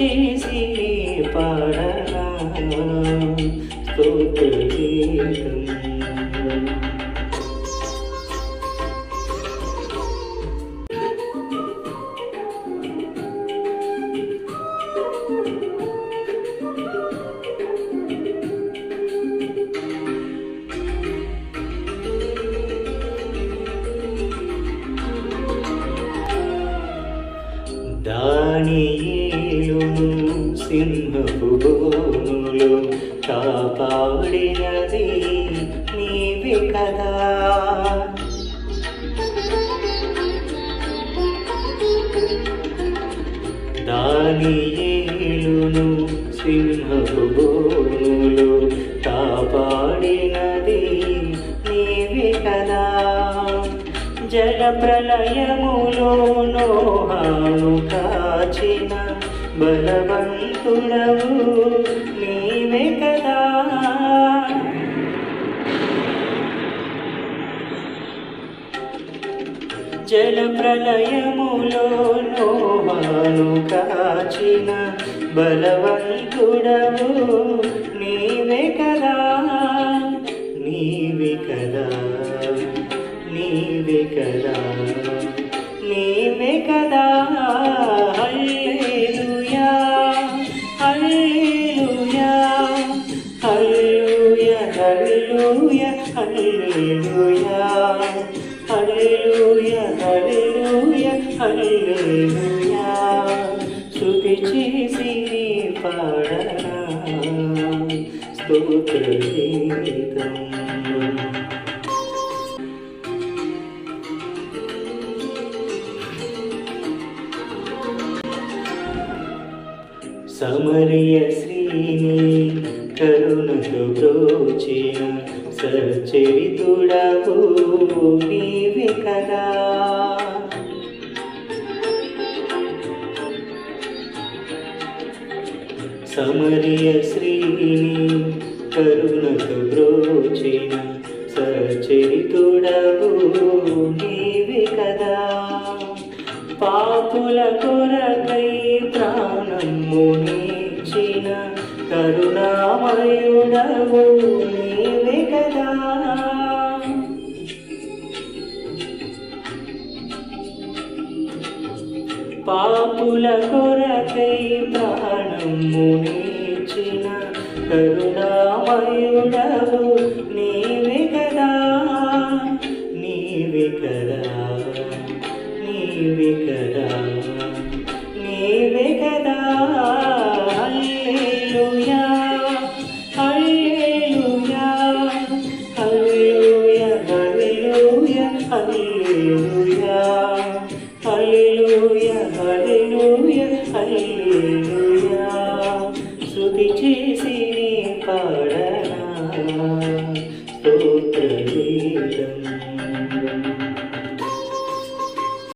చేసి పాడరా. స్తోత్ర గీతం దానియేలును సింహపు కాపాడినది నీవి కదా. దానియేలును సింహపు బోనులు కాపాడినది నీవి కదా. జల ప్రళయములో నోహాను కాచిన బలవంతుడవు నీవే కదా. జల ప్రళయములో నోహాను కాచిన బలవంతుడవు నీవే కదా. నీవే కదా. నీవే కదా. నీవే కదా. హల్లెలూయా హల్లెలూయా హల్లెలూయా హల్లెలూయా. శృతి చేసి పాడనా స్తోత్ర గీతం సమరయ శ్రీని కరుణతో బ్రోచిన సచరితుడవు నీవే కదా. సమరియ శ్రీని కరుణకు బ్రోచిన సచరితుడవు నీవే కదా. పాపుల కొరకై కరుణామయుడవు నీవే కదా. పాపుల కొరకై ప్రాణము నీచిన కరుణామయుడవు నీవే కదా. నీవే కదా. నీవే కదా. Ajá.